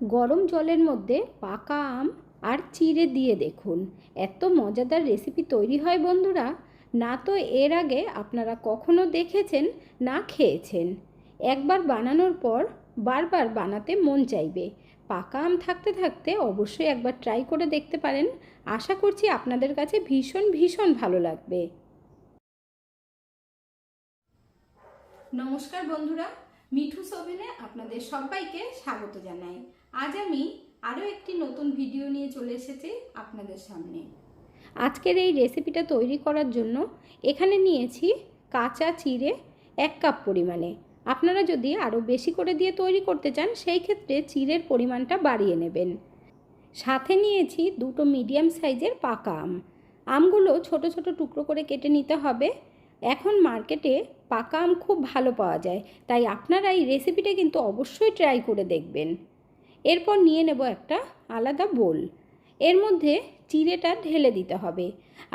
গরম জলের মধ্যে পাকা আম আর চিড়ে দিয়ে দেখুন। এত মজাদার রেসিপি তৈরি হয় বন্ধুরা। না তো এর আগে আপনারা কখনো দেখেছেন, না খেয়েছেন। একবার বানানোর পর বারবার বানাতে মন চাইবে। পাকা আম থাকতে থাকতে অবশ্যই একবার ট্রাই করে দেখতে পারেন। আশা করছি আপনাদের কাছে ভীষণ ভীষণ ভালো লাগবে। নমস্কার বন্ধুরা। মিঠু সোভেনে আপনাদের সবাইকে স্বাগত জানাই। আজ আমি আরও একটি নতুন ভিডিও নিয়ে চলে এসেছি আপনাদের সামনে। আজকের এই রেসিপিটা তৈরি করার জন্য এখানে নিয়েছি কাঁচা চিড়ে এক কাপ পরিমাণে। আপনারা যদি আরও বেশি করে দিয়ে তৈরি করতে চান, সেই ক্ষেত্রে চিড়ের পরিমাণটা বাড়িয়ে নেবেন। সাথে নিয়েছি দুটো মিডিয়াম সাইজের পাকা আম। আমগুলো ছোট ছোট টুকরো করে কেটে নিতে হবে। এখন মার্কেটে পাকা আম খুব ভালো পাওয়া যায়। তাই আপনারা এই রেসিপিটা কিন্তু অবশ্যই ট্রাই করে দেখবেন। এরপর নিয়ে নেব একটা আলাদা বোল। এর মধ্যে চিড়েটা ঢেলে দিতে হবে।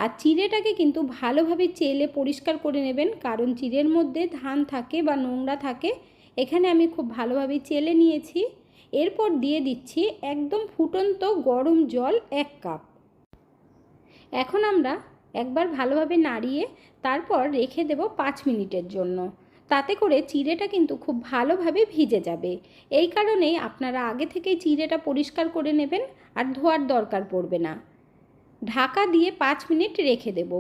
আর চিড়েটাকে কিন্তু ভালোভাবে চেলে পরিষ্কার করে নেবেন, কারণ চিড়ের মধ্যে ধান থাকে বা নোংরা থাকে, এখানে আমি খুব ভালোভাবে চেলে নিয়েছি। এরপর দিয়ে দিচ্ছি একদম ফুটন্ত গরম জল এক কাপ। এখন আমরা একবার ভালোভাবে নাড়িয়ে তারপর রেখে দেব পাঁচ মিনিটের জন্য। তাতে করে চিড়েটা কিন্তু খুব ভালোভাবে ভিজে যাবে। এই কারণেই আপনারা আগে থেকেই চিড়েটা পরিষ্কার করে নেবেন আর ধোয়ার দরকার পড়বে না। ঢাকা দিয়ে পাঁচ মিনিট রেখে দেব।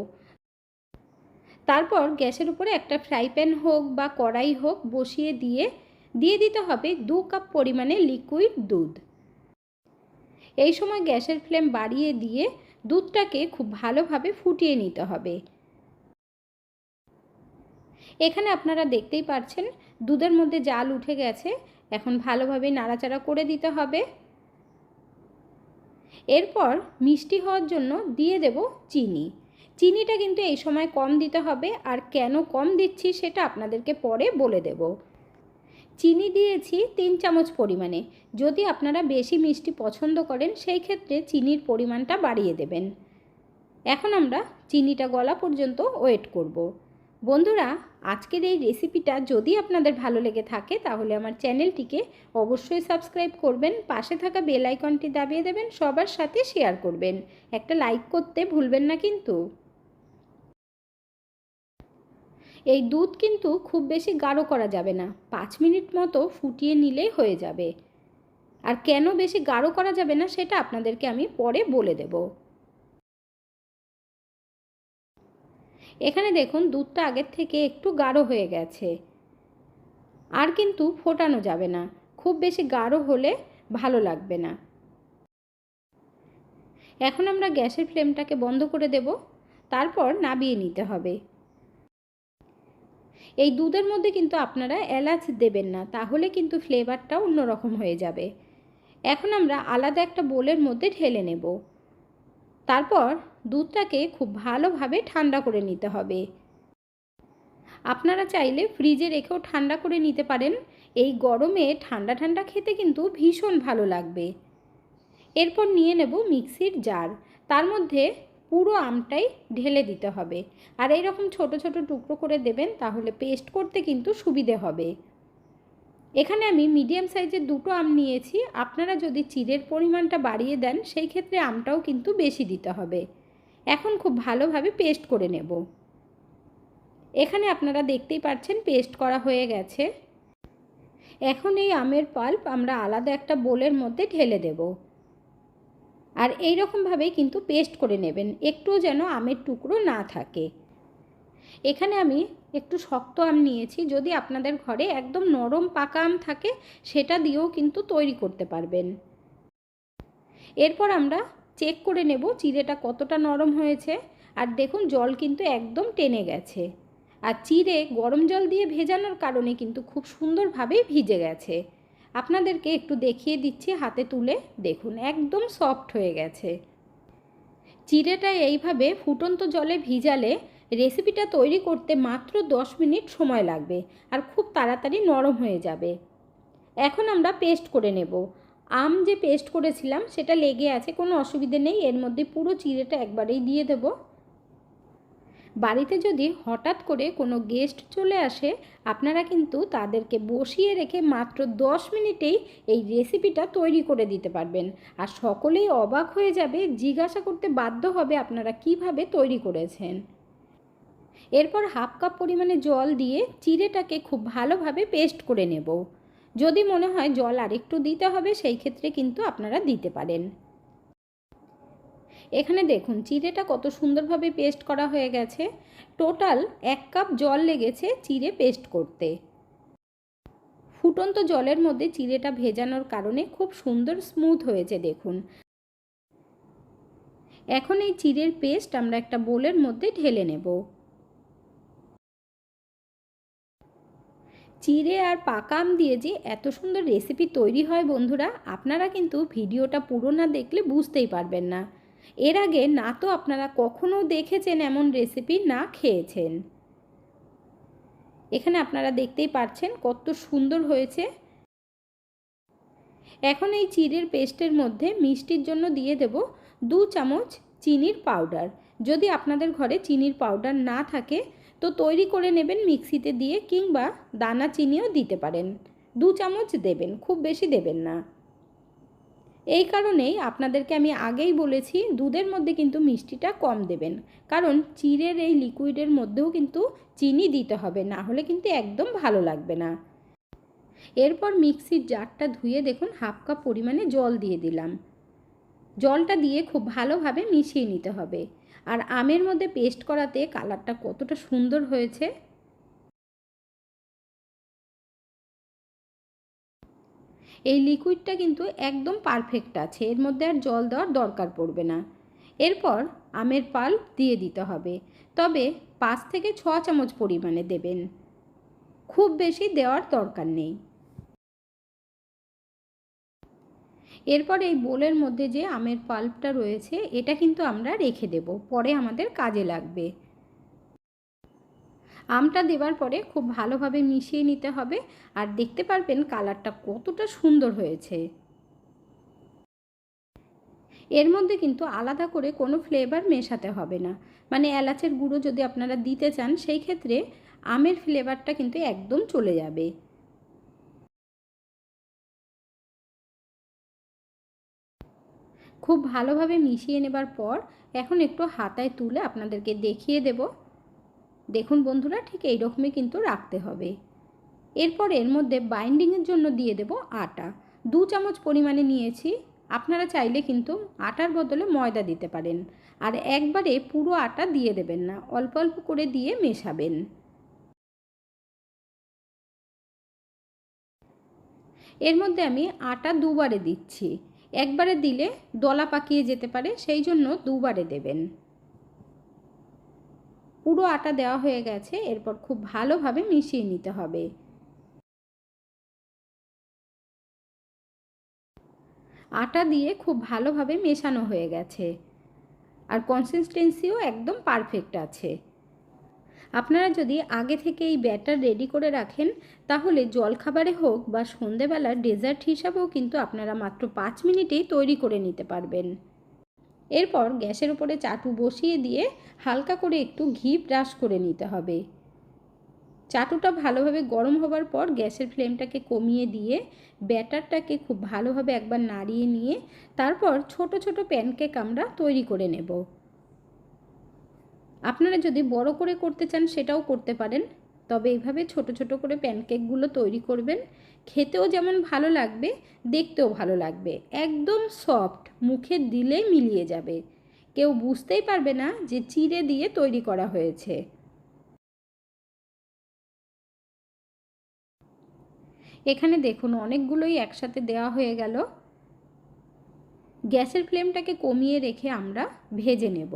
তারপর গ্যাসের উপরে একটা ফ্রাই প্যান হোক বা কড়াই হোক বসিয়ে দিয়ে দিয়ে দিতে হবে দু কাপ পরিমাণে লিকুইড দুধ। এই সময় গ্যাসের ফ্লেম বাড়িয়ে দিয়ে দুধটাকে খুব ভালোভাবে ফুটিয়ে নিতে হবে। এখানে আপনারা দেখতেই পাচ্ছেন দুধের মধ্যে জাল উঠে গেছে। এখন ভালোভাবে নাড়াচাড়া করে দিতে হবে। এরপর মিষ্টি হওয়ার জন্য দিয়ে দেব চিনি। চিনিটা কিন্তু এই সময় কম দিতে হবে, আর কেন কম দিচ্ছি সেটা আপনাদেরকে পরে বলে দেব। চিনি দিয়েছি তিন চামচ পরিমাণে। যদি আপনারা বেশি মিষ্টি পছন্দ করেন, সেই ক্ষেত্রে চিনির পরিমাণটা বাড়িয়ে দেবেন। এখন আমরা চিনিটা গলা পর্যন্ত ওয়েট করব। বন্ধুরা, আজকের এই রেসিপিটা যদি আপনাদের ভালো লেগে থাকে, তাহলে আমার চ্যানেলটিকে অবশ্যই সাবস্ক্রাইব করবেন, পাশে থাকা বেল আইকনটি দাবিয়ে দেবেন, সবার সাথে শেয়ার করবেন। একটা লাইক করতে ভুলবেন না কিন্তু। এই দুধ কিন্তু খুব বেশি গাঢ় করা যাবে না। পাঁচ মিনিট মতো ফুটিয়ে নিলেই হয়ে যাবে। আর কেন বেশি গাঢ় করা যাবে না সেটা আপনাদেরকে আমি পরে বলে দেব। এখানে দেখুন দুধটা আগের থেকে একটু গাঢ় হয়ে গেছে। আর কিন্তু ফোটানো যাবে না। খুব বেশি গাঢ় হলে ভালো লাগবে না। এখন আমরা গ্যাসের ফ্লেমটাকে বন্ধ করে দেব। তারপর নাবিয়ে নিতে হবে। এই দুধের মধ্যে কিন্তু আপনারা এলাচ দেবেন না, তাহলে কিন্তু ফ্লেভারটা অন্যরকম হয়ে যাবে। এখন আমরা আলাদা একটা বোলের মধ্যে ঢেলে নেব। তারপর দুধটাকে খুব ভালোভাবে ঠান্ডা করে নিতে হবে। আপনারা চাইলে ফ্রিজে রেখেও ঠান্ডা করে নিতে পারেন, এই গরমে ঠান্ডা ঠান্ডা খেতে কিন্তু ভীষণ ভালো লাগবে। এরপর নিয়ে নেব মিক্সির জার, তার মধ্যে পুরো আমটাই ঢেলে দিতে হবে। আর এইরকম ছোট ছোট টুকরো করে দেবেন, তাহলে পেস্ট করতে কিন্তু সুবিধে হবে। এখানে আমি মিডিয়াম সাইজের দুটো আম নিয়েছি। আপনারা যদি চিড়ের পরিমাণটা বাড়িয়ে দেন, সেই ক্ষেত্রে আমটাও কিন্তু বেশি দিতে হবে। এখন খুব ভালোভাবে পেস্ট করে নেব। এখানে আপনারা দেখতেই পাচ্ছেন পেস্ট করা হয়ে গেছে। এখন এই আমের পাল্প আমরা আলাদা একটা বোলের মধ্যে ঢেলে দেব। আর এই রকমভাবেই কিন্তু পেস্ট করে নেবেন, একটুও যেন আমের টুকরো না থাকে। এখানে আমি একটু শক্ত আম নিয়েছি, যদি আপনাদের ঘরে একদম নরম পাকা আম থাকে, সেটা দিয়েও কিন্তু তৈরি করতে পারবেন। এরপর আমরা চেক করে নেব চিড়েটা কতটা নরম হয়েছে, আর দেখুন জল কিন্তু একদম টেনে গেছে। আর চিড়ে গরম জল দিয়ে ভেজানোর কারণে কিন্তু খুব সুন্দরভাবেই ভিজে গেছে। আপনাদেরকে একটু দেখিয়ে দিচ্ছি হাতে তুলে। দেখুন, একদম সফট হয়ে গেছে। চিড়েটা এইভাবে ফুটন্ত জলে ভিজালে রেসিপিটা তৈরি করতে মাত্র দশ মিনিট সময় লাগবে আর খুব তাড়াতাড়ি নরম হয়ে যাবে। এখন আমরা পেস্ট করে নেব। আম যে পেস্ট করেছিলাম, সেটা লেগে আছে, কোনো অসুবিধে নেই। এর মধ্যে পুরো চিড়েটা একবারেই দিয়ে দেব। বাড়িতে যদি হঠাৎ করে কোনো গেস্ট চলে আসে, আপনারা কিন্তু তাদেরকে বসিয়ে রেখে মাত্র দশ মিনিটেই এই রেসিপিটা তৈরি করে দিতে পারবেন। আর সকলেই অবাক হয়ে যাবে, জিজ্ঞাসা করতে বাধ্য হবে আপনারা কীভাবে তৈরি করেছেন। এরপর হাফ কাপ পরিমাণে জল দিয়ে চিড়েটাকে খুব ভালোভাবে পেস্ট করে নেব। যদি মনে হয় জল আরেকটু দিতে হবে, সেই ক্ষেত্রে কিন্তু আপনারা দিতে পারেন। এখানে দেখুন, চিড়েটা কত সুন্দরভাবে পেস্ট করা হয়ে গেছে। টোটাল এক কাপ জল লেগেছে চিড়ে পেস্ট করতে। ফুটন্ত জলের মধ্যে চিড়েটা ভেজানোর কারণে খুব সুন্দর স্মুথ হয়েছে, দেখুন। এখন এই চিড়ের পেস্ট আমরা একটা বোলের মধ্যে ঢেলে নেব। চিড়ে আর পাকা আম দিয়ে যে এত সুন্দর রেসিপি তৈরি হয়, বন্ধুরা, আপনারা কিন্তু ভিডিওটা পুরো না দেখলে বুঝতেই পারবেন না। এর আগে না তো আপনারা কখনো দেখেছেন এমন রেসিপি না খেয়েছেন। এখানে আপনারা দেখতেই পাচ্ছেন কত সুন্দর হয়েছে। এখন এই চিড়ের পেস্টের মধ্যে মিষ্টির জন্য দিয়ে দেব দু চামচ চিনির পাউডার যদি আপনাদের ঘরে চিনির পাউডার না থাকে, তো তৈরি করে নেবেন মিক্সিতে দিয়ে কিংবা দানা চিনিও দিতে পারেন। দু চামচ দেবেন, খুব বেশি দেবেন না। এই কারণেই আপনাদেরকে আমি আগেই বলেছি দুধের মধ্যে কিন্তু মিষ্টিটা কম দেবেন। কারণ চিড়ের এই লিকুইডের মধ্যেও কিন্তু চিনি দিতে হবে, না হলে কিন্তু একদম ভালো লাগবে না। এরপর মিক্সির জারটা ধুয়ে দেখুন হাফ কাপ পরিমাণে জল দিয়ে দিলাম। জলটা দিয়ে খুব ভালোভাবে মিশিয়ে নিতে হবে। আর আমের মধ্যে পেস্ট করাতে কালারটা কতটা সুন্দর হয়েছে। এই লিকুইডটা কিন্তু একদম পারফেক্ট আছে, এর মধ্যে আর জল দেওয়ার দরকার পড়বে না। এরপর আমের পাল্প দিয়ে দিতে হবে, তবে পাঁচ থেকে ছ চামচ পরিমাণে দেবেন। খুব বেশি দেওয়ার দরকার নেই। এরপর এই বোলের মধ্যে যে আমের পাল্পটা রয়েছে, এটা কিন্তু আমরা রেখে দেব, পরে আমাদের কাজে লাগবে। আমটা দেওয়ার পরে খুব ভালোভাবে মিশিয়ে নিতে হবে আর দেখতে পারবেন কালারটা কতটা সুন্দর হয়েছে। এর মধ্যে কিন্তু আলাদা করে কোনো ফ্লেভার মেশাতে হবে না। মানে এলাচের গুঁড়ো যদি আপনারা দিতে চান, সেই ক্ষেত্রে আমের ফ্লেভারটা কিন্তু একদম চলে যাবে। খুব ভালোভাবে মিশিয়ে নেবার পর এখন একটু হাতায় তুলে আপনাদেরকে দেখিয়ে দেব। দেখুন বন্ধুরা, ঠিক এই রকমই কিন্তু রাখতে হবে। এরপর এর মধ্যে বাইন্ডিংয়ের জন্য দিয়ে দেব আটা। দু চামচ পরিমাণে নিয়েছি। আপনারা চাইলে কিন্তু আটার বদলে ময়দা দিতে পারেন। আর একবারে পুরো আটা দিয়ে দেবেন না, অল্প অল্প করে দিয়ে মেশাবেন। এর মধ্যে আমি আটা দুবারে দিচ্ছি। একবারে দিলে দলা পাকিয়ে যেতে পারে, সেই জন্য দুবারে দেবেন। পুরো আটা দেওয়া হয়ে গেছে, এরপর খুব ভালোভাবে মিশিয়ে নিতে হবে। আটা দিয়ে খুব ভালোভাবে মেশানো হয়ে গেছে। আর কনসিস্টেন্সিও একদম পারফেক্ট আছে। আপনারা যদি আগে থেকে এই ব্যাটার রেডি করে রাখেন, তাহলে জলখাবারে হোক বা সন্ধেবেলার ডেজার্ট হিসাবেও কিন্তু আপনারা মাত্র পাঁচ মিনিটেই তৈরি করে নিতে পারবেন। এরপর গ্যাসের উপরে চাটু বসিয়ে দিয়ে হালকা করে একটু ঘি ব্রাশ করে নিতে হবে। চাটুটা ভালোভাবে গরম হবার পর গ্যাসের ফ্লেমটাকে কমিয়ে দিয়ে ব্যাটারটাকে খুব ভালোভাবে একবার নাড়িয়ে নিয়ে তারপর ছোট ছোট প্যানকেক আমরা তৈরি করে নেব। আপনারা যদি বড় করে করতে চান সেটাও করতে পারেন। তবে এইভাবে ছোট ছোট করে প্যানকেকগুলো তৈরি করবেন। খেতেও যেমন ভালো লাগবে, দেখতেও ভালো লাগবে। একদম সফট, মুখে দিলেই মিলিয়ে যাবে। কেউ বুঝতেই পারবে না যে চিড়ে দিয়ে তৈরি করা হয়েছে। এখানে দেখুন, অনেকগুলোই একসাথে দেওয়া হয়ে গেল। গ্যাসের ফ্লেমটাকে কমিয়ে রেখে আমরা ভেজে নেব।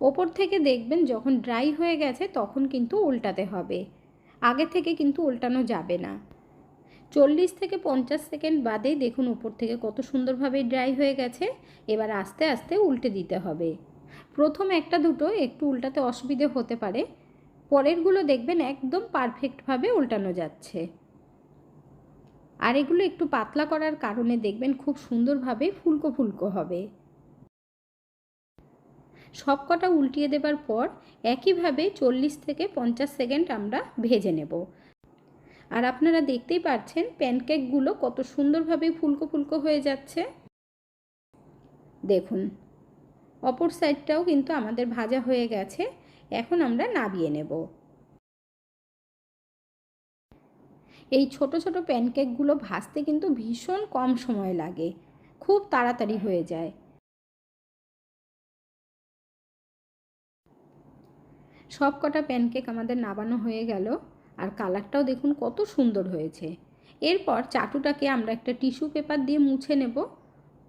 ওপর থেকে দেখবেন যখন ড্রাই হয়ে গেছে তখন কিন্তু উল্টাতে হবে। আগে থেকে কিন্তু উল্টানো যাবে না। চল্লিশ থেকে পঞ্চাশ সেকেন্ড বাদেই দেখুন উপর থেকে কত সুন্দরভাবে ড্রাই হয়ে গেছে, এবার আস্তে আস্তে উল্টে দিতে হবে। প্রথম একটা দুটো একটু উল্টাতে অসুবিধে হতে পারে, পরেরগুলো দেখবেন একদম পারফেক্টভাবে উল্টানো যাচ্ছে। আর এগুলো একটু পাতলা করার কারণে দেখবেন খুব সুন্দরভাবে ফুলকো ফুলকো হবে। সব কটা উল্টিয়ে দেবার পর একইভাবে চল্লিশ থেকে পঞ্চাশ সেকেন্ড আমরা ভেজে নেব। আর আপনারা দেখতেই পাচ্ছেন প্যানকেকগুলো কত সুন্দরভাবে ফুলকো ফুলকো হয়ে যাচ্ছে। দেখুন, অপর সাইডটাও কিন্তু আমাদের ভাজা হয়ে গেছে, এখন আমরা নাবিয়ে নেব। এই ছোট ছোট প্যানকেকগুলো ভাজতে কিন্তু ভীষণ কম সময় লাগে, খুব তাড়াতাড়ি হয়ে যায়। সব কটা প্যানকেক আমাদের নাবানো হয়ে গেল আর কালারটাও দেখুন কত সুন্দর হয়েছে। এরপর চাটুটাকে আমরা একটা টিস্যু পেপার দিয়ে মুছে নেব।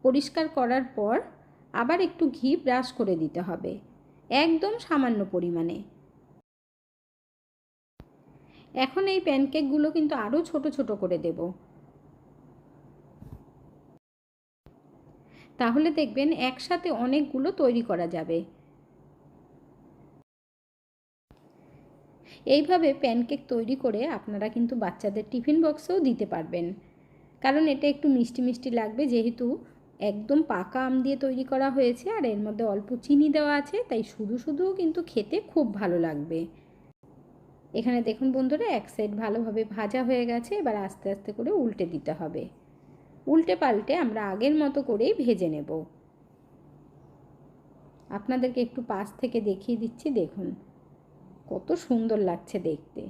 পরিষ্কার করার পর আবার একটু ঘি ব্রাশ করে দিতে হবে, একদম সামান্য পরিমাণে। এখন এই প্যানকেকগুলো কিন্তু আরও ছোট ছোট করে দেব। তাহলে দেখবেন একসাথে অনেকগুলো তৈরি করা যাবে। এইভাবে প্যানকেক তৈরি করে আপনারা কিন্তু বাচ্চাদের টিফিন বক্সেও দিতে পারবেন। কারণ এটা একটু মিষ্টি মিষ্টি লাগবে, যেহেতু একদম পাকা আম দিয়ে তৈরি করা হয়েছে আর এর মধ্যে অল্প চিনি দেওয়া আছে, তাই শুধু শুধুও কিন্তু খেতে খুব ভালো লাগবে। এখানে দেখুন বন্ধুরা, এক সাইড ভালোভাবে ভাজা হয়ে গেছে, এবার আস্তে আস্তে করে উল্টে দিতে হবে। উল্টে পাল্টে আমরা আগের মতো করেই ভেজে নেব। আপনাদেরকে একটু পাশ থেকে দেখিয়ে দিচ্ছি, দেখুন। কত সুন্দর লাগছে দেখতে।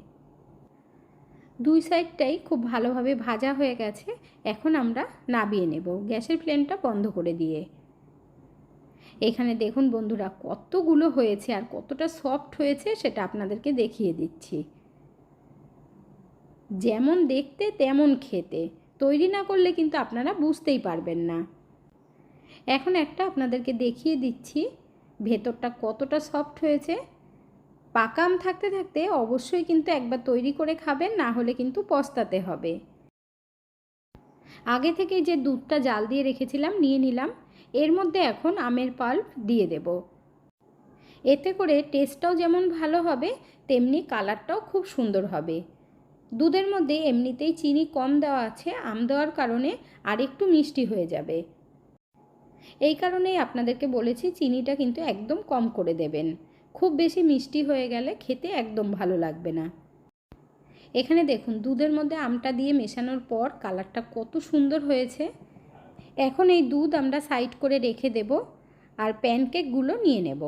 দুই সাইডটাই খুব ভালোভাবে ভাজা হয়ে গেছে। এখন আমরা নাবিয়ে নেব গ্যাসের ফ্লেমটা বন্ধ করে দিয়ে। এখানে দেখুন বন্ধুরা, কতগুলো হয়েছে আর কতটা সফট হয়েছে সেটা আপনাদেরকে দেখিয়ে দিচ্ছি। যেমন দেখতে তেমন খেতে। তৈরি না করলে কিন্তু আপনারা বুঝতেই পারবেন না। এখন একটা আপনাদেরকে দেখিয়ে দিচ্ছি, ভেতরটা কতটা সফট হয়েছে। পাকা আম থাকতে থাকতে অবশ্যই কিন্তু একবার তৈরি করে খাবেন, না হলে কিন্তু পস্তাতে হবে। আগে থেকে যে দুধটা জাল দিয়ে রেখেছিলাম, নিয়ে নিলাম। এর মধ্যে এখন আমের পাল্প দিয়ে দেব। এতে করে টেস্টটাও যেমন ভালো হবে, তেমনি কালারটাও খুব সুন্দর হবে। দুধের মধ্যে এমনিতেই চিনি কম দেওয়া আছে, আম দেওয়ার কারণে আর একটু মিষ্টি হয়ে যাবে। এই কারণেই আপনাদেরকে বলেছি, চিনিটা কিন্তু একদম কম করে দেবেন। খুব বেশি মিষ্টি হয়ে গেলে খেতে একদম ভালো লাগবে না। এখানে দেখুন, দুধের মধ্যে আমটা দিয়ে মেশানোর পর কালারটা কত সুন্দর হয়েছে। এখন এই দুধ আমরা সাইড করে রেখে দেব আর প্যানকেকগুলো নিয়ে নেব।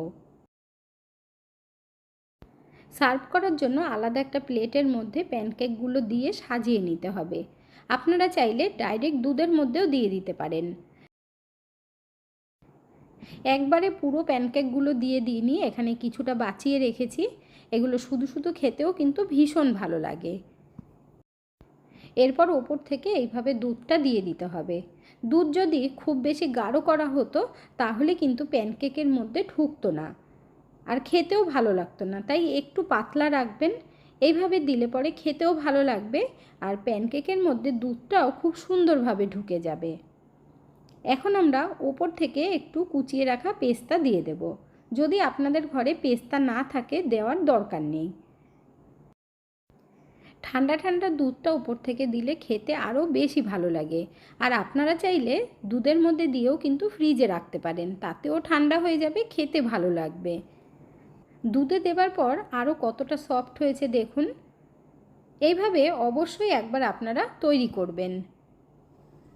সার্ভ করার জন্য আলাদা একটা প্লেটের মধ্যে প্যানকেকগুলো দিয়ে সাজিয়ে নিতে হবে। আপনারা চাইলে ডাইরেক্ট দুধের মধ্যেও দিয়ে দিতে পারেন। একবারে পুরো প্যানকেকগুলো দিয়ে দিইনি, এখানে কিছুটা বাঁচিয়ে রেখেছি। এগুলো শুধু শুধু খেতেও কিন্তু ভীষণ ভালো লাগে। এরপর ওপর থেকে এইভাবে দুধটা দিয়ে দিতে হবে। দুধ যদি খুব বেশি গাঢ় করা হতো, তাহলে কিন্তু প্যানকেকের মধ্যে ঢুকতো না। আর খেতেও ভালো লাগতো না, তাই একটু পাতলা রাখবেন। এইভাবে দিলে পরে খেতেও ভালো লাগবে, আর প্যানকেকের মধ্যে দুধটাও খুব সুন্দরভাবে ঢুকে যাবে। এখন আমরা ওপর থেকে একটু কুচিয়ে রাখা পেস্তা দিয়ে দেব। যদি আপনাদের ঘরে পেস্তা না থাকে, দেওয়ার দরকার নেই। ঠান্ডা ঠান্ডা দুধটা উপর থেকে দিলে খেতে আরও বেশি ভালো লাগে। আর আপনারা চাইলে দুধের মধ্যে দিয়েও কিন্তু ফ্রিজে রাখতে পারেন, তাতেও ঠান্ডা হয়ে যাবে, খেতে ভালো লাগবে। দুধে দেবার পর আরও কতটা সফট হয়েছে দেখুন। এইভাবে অবশ্যই একবার আপনারা তৈরি করবেন।